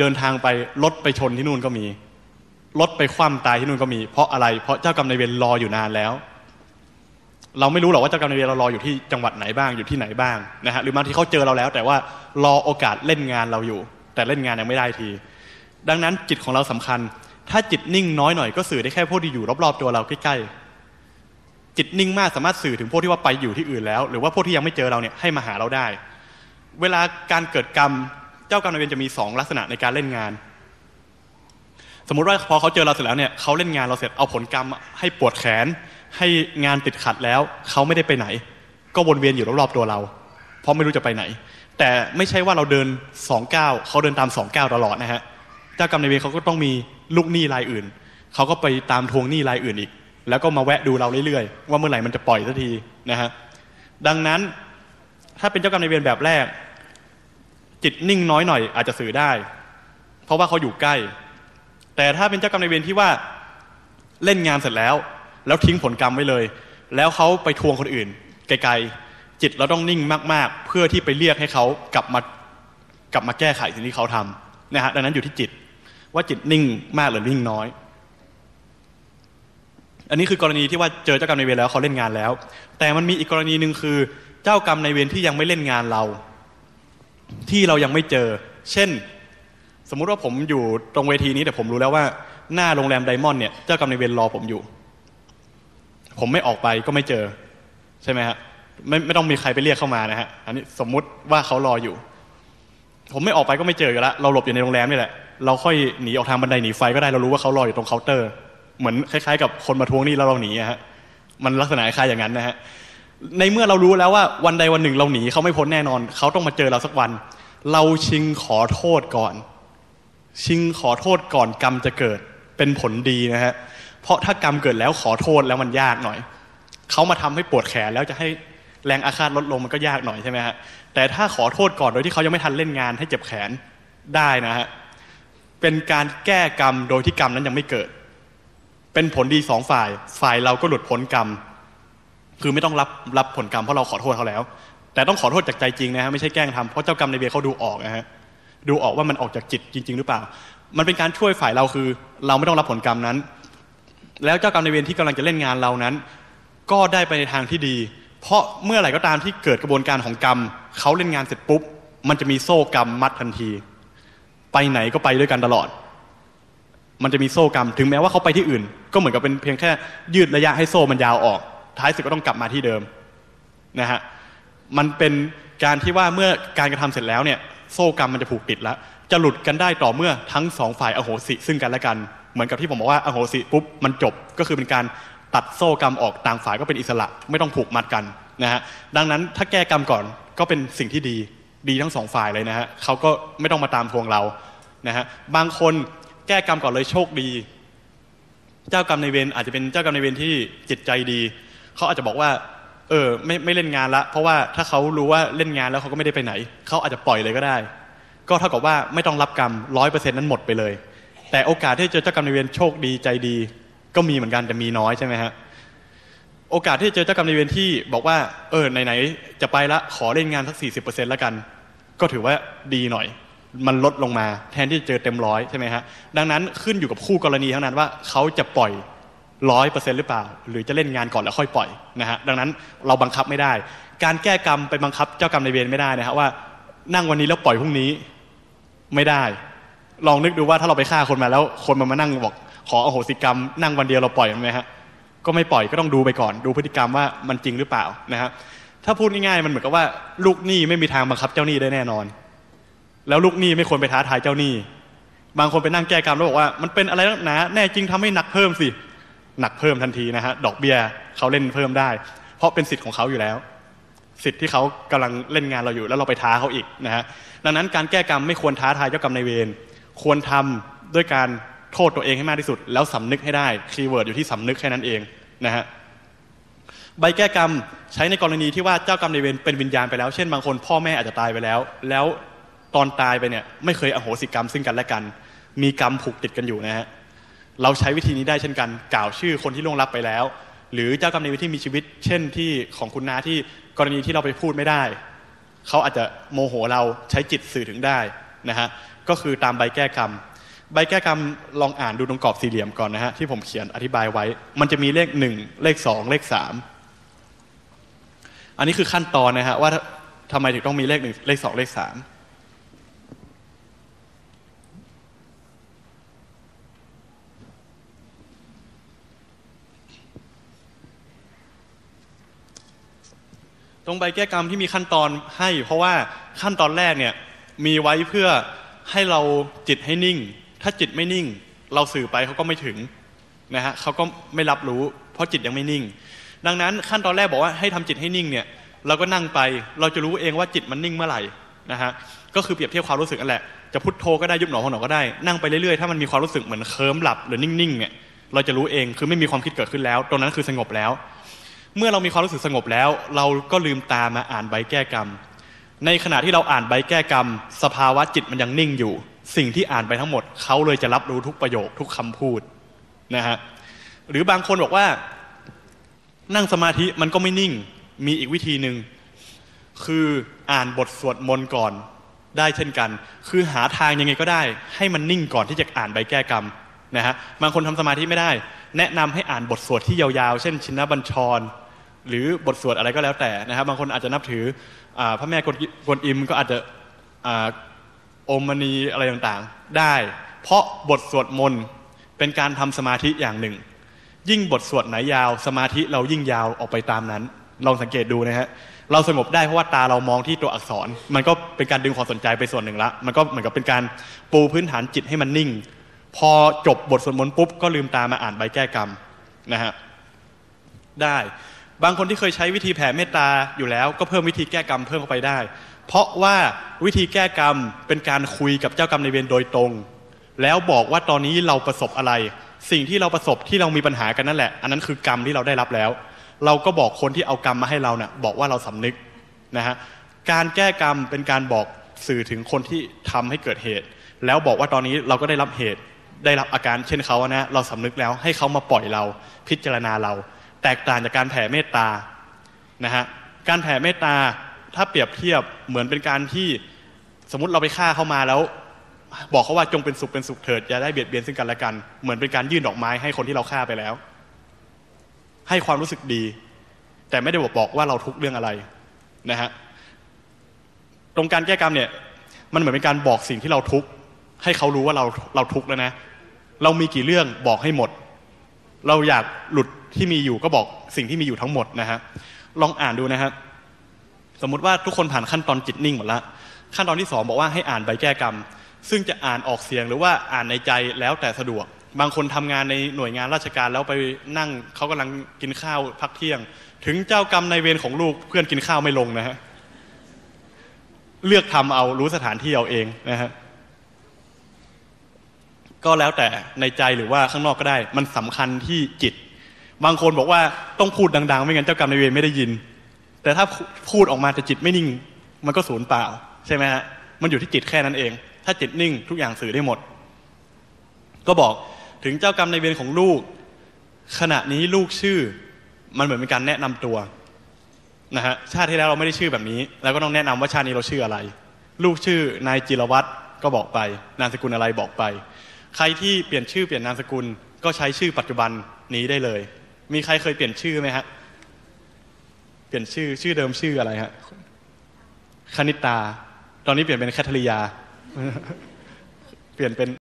เดินทางไปรถไปชนที่นู่นก็มีรถไปคว่ำตายที่นู่นก็มี เพราะอะไร เพราะเจ้ากรรมนายเวรรออยู่นานแล้ว เราไม่รู้หรอกว่าเจ้ากรรมนายเวรเรารออยู่ที่จังหวัดไหนบ้างอยู่ที่ไหนบ้างนะฮะหรือบางทีเขาเจอเราแล้ว แต่ว่ารอโอกาสเล่นงานเราอยู่ แต่เล่นงานยังไม่ได้ที ดังนั้นจิตของเราสำคัญ ถ้าจิตนิ่งน้อยหน่อยก็สื่อได้แค่พวกที่อยู่รอบๆตัวเราใกล้ๆจิตนิ่งมากสามารถสื่อถึงพวกที่ว่าไปอยู่ที่อื่นแล้ว หรือว่าพวกที่ยังไม่เจอเราเนี่ยให้มาหาเราได้ เวลาการเกิดกรรม เจ้ากรรมนายเวรจะมีสองลักษณะในการเล่นงาน สมมุติว่าพอเขาเจอเราเสร็จแล้วเนี่ยเขาเล่นงานเราเสร็จเอาผลกรรมให้ปวดแขน ให้งานติดขัดแล้วเขาไม่ได้ไปไหน ก็วนเวียนอยู่รอบๆตัวเรา เพราะไม่รู้จะไปไหน แต่ไม่ใช่ว่าเราเดินสองก้าวเขาเดินตามสองก้าวตลอดนะฮะเจ้ากรรมนายเวรเขาก็ต้องมีลูกหนี้รายอื่นเขาก็ไปตามทวงหนี้รายอื่นอีก แล้วก็มาแวะดูเราเรื่อยๆ ว่าเมื่อไหร่มันจะปล่อยสักทีนะฮะดังนั้นถ้าเป็นเจ้ากรรมนายเวรแบบแรก จิตนิ่งน้อยหน่อยอาจจะสื่อได้ เพราะว่าเขาอยู่ใกล้ แต่ถ้าเป็นเจ้ากรรมนายเวรที่ว่าเล่นงานเสร็จแล้ว แล้วทิ้งผลกรรมไว้เลย แล้วเขาไปทวงคนอื่น ไกลๆจิตเราต้องนิ่งมาก ๆ เพื่อที่ไปเรียกให้เขากลับมากลับมาแก้ไขสิ่งที่เขาทำนะฮะดังนั้นอยู่ที่จิต ว่าจิตนิ่งมากหรือนิ่งน้อย อันนี้คือกรณีที่ว่าเจอเจ้ากรรมนายเวรแล้วเขาเล่นงานแล้ว แต่มันมีอีกกรณีหนึ่งคือ เจ้ากรรมนายเวรที่ยังไม่เล่นงานเรา ที่เรายังไม่เจอ เช่น สมมุติว่าผมอยู่ตรงเวทีนี้แต่ผมรู้แล้วว่า หน้าโรงแรมไดมอนด์เนี่ยเจ้ากรรมนายเวรรอผมอยู่ ผมไม่ออกไปก็ไม่เจอ ใช่ไหมฮะไม่ไม่ต้องมีใครไปเรียกเข้ามานะฮะอันนี้สมมุติว่าเขารออยู่ ผมไม่ออกไปก็ไม่เจอกันละเราหลบอยู่ในโรงแรมนี่แหละ เราค่อยหนีออกทางบันไดหนีไฟก็ได้เรารู้ว่าเขารออยู่ตรงเคาน์เตอร์ เหมือนคล้ายๆ กับคนมาทวงหนี้แล้วเราหนีอะฮะมันลักษณะคล้ายอย่างนั้นนะฮะ ในเมื่อเรารู้แล้วว่าวันใดวันหนึ่งเราหนีเขาไม่พ้นแน่นอน เขาต้องมาเจอเราสักวัน เราชิงขอโทษก่อน ชิงขอโทษก่อนกรรมจะเกิดเป็นผลดีนะฮะเพราะถ้ากรรมเกิดแล้วขอโทษแล้วมันยากหน่อย เขามาทำให้ปวดแขนแล้วจะให้แรงอาฆาตลดลงมันก็ยากหน่อยใช่ไหมฮะแต่ถ้าขอโทษก่อนโดยที่เขายังไม่ทันเล่นงานให้เจ็บแขนได้นะฮะเป็นการแก้กรรมโดยที่กรรมนั้นยังไม่เกิด เป็นผลดีสองฝ่าย ฝ่ายเราก็หลุดพ้นกรรม คือไม่ต้องรับรับผลกรรมเพราะเราขอโทษเขาแล้ว แต่ต้องขอโทษจากใจจริงนะฮะไม่ใช่แกล้งทำเพราะเจ้ากรรมในเวรเขาดูออกนะฮะดูออกว่ามันออกจากจิตจริง ๆ หรือเปล่า มันเป็นการช่วยฝ่ายเราคือ เราไม่ต้องรับผลกรรมนั้น แล้วเจ้ากรรมในเวรที่กำลังจะเล่นงานเรานั้น ก็ได้ไปในทางที่ดี เพราะเมื่อไหร่ก็ตามที่เกิดกระบวนการของกรรมเขาเล่นงานเสร็จปุ๊บมันจะมีโซ่กรรมมัดทันที ไปไหนก็ไปด้วยกันตลอด มันจะมีโซ่กรรม ถึงแม้ว่าเขาไปที่อื่น ก็เหมือนกับเป็นเพียงแค่ยืดระยะให้โซ่มันยาวออก ท้ายสุดก็ต้องกลับมาที่เดิมนะฮะมันเป็นการที่ว่าเมื่อการกระทำเสร็จแล้วเนี่ยโซ่กรรมมันจะผูกติดแล้ว จะหลุดกันได้ต่อเมื่อทั้งสองฝ่ายอโหสิซึ่งกันและกัน เหมือนกับที่ผมบอกว่าอโหสิปุ๊บมันจบก็คือเป็นการตัดโซ่กรรมออกต่างฝ่ายก็เป็นอิสระไม่ต้องผูกมัดกันนะฮะดังนั้นถ้าแก้กรรมก่อนก็เป็นสิ่งที่ดีดีทั้งสองฝ่ายเลยนะฮะเขาก็ไม่ต้องมาตามทวงเรานะฮะบางคนแก้กรรมก่อนเลยโชคดี เจ้ากรรมในเวรอาจจะเป็นเจ้ากรรมในเวรที่จิตใจดี เขาอาจจะบอกว่า เออไม่ไม่เล่นงานละ เพราะว่าถ้าเขารู้ว่าเล่นงานแล้วเขาก็ไม่ได้ไปไหน เขาอาจจะปล่อยเลยก็ได้ ก็เท่ากับว่าไม่ต้องรับกรรมร้อยเปอร์เซ็นต์นั้นหมดไปเลย แต่โอกาสที่จะเจอเจ้ากรรมในเวรโชคดีใจดี ก็มีเหมือนกันแต่มีน้อยใช่ไหมฮะโอกาสที่จะเจอเจ้ากรรมในเวรที่บอกว่า เออไหนๆจะไปละขอเล่นงานสักสี่สิบเปอร์เซ็นต์แล้วกัน ก็ถือว่าดีหน่อย มันลดลงมาแทนที่จะเจอเต็มร้อยใช่ไหมฮะดังนั้นขึ้นอยู่กับคู่กรณีทั้งนั้นว่าเขาจะปล่อย ร้อยเปอร์เซ็นต์หรือเปล่า หรือจะเล่นงานก่อนแล้วค่อยปล่อยนะฮะดังนั้นเราบังคับไม่ได้ การแก้กรรมไปบังคับเจ้ากรรมในเวรไม่ได้นะฮะว่านั่งวันนี้แล้วปล่อยพรุ่งนี้ไม่ได้ ลองนึกดูว่าถ้าเราไปฆ่าคนมาแล้ว คนมามานั่งบอก ขออโหสิกรรม นั่งวันเดียวเราปล่อยมันไหมฮะก็ไม่ปล่อยก็ต้องดูไปก่อนดูพฤติกรรมว่ามันจริงหรือเปล่านะฮะถ้าพูดง่ายๆมันเหมือนกับว่าลูกหนี้ไม่มีทางบังคับเจ้าหนี้ได้แน่นอน แล้วลูกหนี้ไม่ควรไปท้าทายเจ้าหนี้ บางคนไปนั่งแก้กรรมแล้วบอกว่ามันเป็นอะไรนักหนาแน่จริงทำให้หนักเพิ่มสิ หนักเพิ่มทันทีนะฮะดอกเบี้ยเขาเล่นเพิ่มได้ เพราะเป็นสิทธิ์ของเขาอยู่แล้ว สิทธิ์ที่เขากำลังเล่นงานเราอยู่แล้วเราไปท้าเขาอีกนะฮะดังนั้นการแก้กรรมไม่ควรท้าทายเจ้ากรรมนายเวรควรทำด้วยการโทษตัวเองให้มากที่สุด แล้วสำนึกให้ได้คีย์เวิร์ดอยู่ที่สำนึกแค่นั้นเองนะฮะใบแก้กรรมใช้ในกรณีที่ว่าเจ้ากรรมนายเวรเป็นวิญญาณไปแล้ว เช่นบางคนพ่อแม่อาจจะตายไปแล้ว แล้วตอนตายไปเนี่ยไม่เคยอโหสิกรรมซึ่งกันและกัน มีกรรมผูกติดกันอยู่นะฮะ เราใช้วิธีนี้ได้เช่นกัน กล่าวชื่อคนที่ล่วงลับไปแล้ว หรือเจ้ากรรมนายเวรที่มีชีวิต เช่นที่ของคุณนาที่กรณีที่เราไปพูดไม่ได้ เขาอาจจะโมโหเราใช้จิตสื่อถึงได้นะฮะก็คือตามใบแก้กรรม ใบแก้กรรมลองอ่านดูตรงกรอบสี่เหลี่ยมก่อนนะฮะที่ผมเขียนอธิบายไว้ มันจะมีเลขหนึ่งเลขสองเลขสามอันนี้คือขั้นตอนนะฮะว่าทำไมถึงต้องมีเลขหนึ่งเลขสองเลขสาม ตรงใบแก้กรรมที่มีขั้นตอนให้ เพราะว่าขั้นตอนแรกเนี่ยมีไว้เพื่อให้เราจิตให้นิ่ง ถ้าจิตไม่นิ่ง เราสื่อไปเขาก็ไม่ถึงนะฮะเขาก็ไม่รับรู้ เพราะจิตยังไม่นิ่ง ดังนั้นขั้นตอนแรกบอกว่าให้ทำจิตให้นิ่งเนี่ยเราก็นั่งไปเราจะรู้เองว่าจิตมันนิ่งเมื่อไหร่นะฮะก็คือเปรียบเทียบความรู้สึกนั่นแหละจะพุทโธก็ได้ยุบหนอพองหนอก็ได้นั่งไปเรื่อยๆถ้ามันมีความรู้สึกเหมือนเคลิ้มหลับหรือนิ่งๆเนี่ยเราจะรู้เองคือไม่มีความคิดเกิดขึ้นแล้ว ตรงนั้นคือสงบแล้ว เมื่อเรามีความรู้สึกสงบแล้ว เราก็ลืมตามาอ่านใบแก้กรรม ในขณะที่เราอ่านใบแก้กรรม สภาวะจิตมันยังนิ่งอยู่ สิ่งที่อ่านไปทั้งหมด เขาเลยจะรับรู้ทุกประโยคทุกคำพูดนะฮะหรือบางคนบอกว่า นั่งสมาธิมันก็ไม่นิ่ง มีอีกวิธีหนึ่งคืออ่านบทสวดมนต์ก่อนได้เช่นกัน คือหาทางยังไงก็ได้ ให้มันนิ่งก่อนที่จะอ่านใบแก้กรรมนะฮะบางคนทำสมาธิไม่ได้ แนะนำให้อ่านบทสวดที่ยาวๆ เช่น ชินบัญชร หรือบทสวดอะไรก็แล้วแต่นะครับ บางคนอาจจะนับถืออพระแม่กวนอิมก็อาจจะออมมณีอะไรต่างๆ ได้ เพราะบทสวดมนต์เป็นการทำสมาธิอย่างหนึ่ง ยิ่งบทสวดไหนยาว สมาธิเรายิ่งยาวออกไปตามนั้น ลองสังเกตดูนะฮะเราสงบได้เพราะว่าตาเรามองที่ตัวอักษร มันก็เป็นการดึงความสนใจไปส่วนหนึ่งละ มันก็เหมือนกับเป็นการปูพื้นฐานจิตให้มันนิ่ง พอจบบทสวดมนต์ปุ๊บก็ลืมตามาอ่านใบแก้กรรมนะฮะได้ บางคนที่เคยใช้วิธีแผ่เมตตาอยู่แล้ว ก็เพิ่มวิธีแก้กรรมเพิ่มเข้าไปได้ เพราะว่าวิธีแก้กรรมเป็นการคุยกับเจ้ากรรมในเวรโดยตรง แล้วบอกว่าตอนนี้เราประสบอะไร สิ่งที่เราประสบที่เรามีปัญหากันนั่นแหละ อันนั้นคือกรรมที่เราได้รับแล้ว เราก็บอกคนที่เอากรรมมาให้เราเนี่ยบอกว่าเราสำนึกนะฮะการแก้กรรมเป็นการบอกสื่อถึงคนที่ทำให้เกิดเหตุ แล้วบอกว่าตอนนี้เราก็ได้รับเหตุได้รับอาการเช่นเขาอะนะเราสำนึกแล้วให้เขามาปล่อยเราพิจารณาเรา แตกต่างจากการแผ่เมตตานะฮะการแผ่เมตตาถ้าเปรียบเทียบเหมือนเป็นการที่สมมติเราไปฆ่าเขามาแล้ว บอกเขาว่าจงเป็นสุขเป็นสุขเถิดอย่าได้เบียดเบียนซึ่งกันและกัน เหมือนเป็นการยื่นดอกไม้ให้คนที่เราฆ่าไปแล้ว ให้ความรู้สึกดี แต่ไม่ได้บอกบอกว่าเราทุกเรื่องอะไรนะฮะตรงการแก้กรรมเนี่ย มันเหมือนเป็นการบอกสิ่งที่เราทุกข์ให้เขารู้ว่าเราเราทุกข์แล้วนะ เรามีกี่เรื่องบอกให้หมด เราอยากหลุดที่มีอยู่ก็บอกสิ่งที่มีอยู่ทั้งหมดนะฮะลองอ่านดูนะครับ สมมุติว่าทุกคนผ่านขั้นตอนจิตนิ่งหมดล้วขั้นตอนที่สองบอกว่าให้อ่านใบแก้กรรม ซึ่งจะอ่านออกเสียงหรือว่าอ่านในใจแล้วแต่สะดวก บางคนทำงานในหน่วยงานราชการแล้วไปนั่งเขากำลังกินข้าวพักเที่ยง ถึงเจ้ากรรมในเวรของลูกเพื่อนกินข้าวไม่ลงนะฮะเลือกทำเอารู้สถานที่เอาเองนะฮะ ก็แล้วแต่ในใจหรือว่าข้างนอกก็ได้ มันสำคัญที่จิต บางคนบอกว่าต้องพูดดัง ๆ ไม่งั้นเจ้ากรรมนายเวรไม่ได้ยิน แต่ถ้าพูดออกมาแต่จิตไม่นิ่ง มันก็สูญเปล่า ใช่ไหมฮะมันอยู่ที่จิตแค่นั้นเอง ถ้าจิตนิ่งทุกอย่างสื่อได้หมด ก็บอกถึงเจ้ากรรมในายเวรของลูก ขณะนี้ลูกชื่อ มันเหมือนเป็นการแนะนำตัวนะฮะชาติที่แล้วเราไม่ได้ชื่อแบบนี้ แล้วก็ต้องแนะนำว่าชาตินี้เราชื่ออะไร ลูกชื่อนายจิรวัตรก็บอกไป นามสกุลอะไรบอกไป ใครที่เปลี่ยนชื่อเปลี่ยนนามสกุล ก็ใช้ชื่อปัจจุบันนี้ได้เลย มีใครเคยเปลี่ยนชื่อไหมฮะ เปลี่ยนชื่อชื่อเดิมชื่ออะไรฮะคณิตา ตอนนี้เปลี่ยนเป็นแคทริยา เปลี่ยนเป็น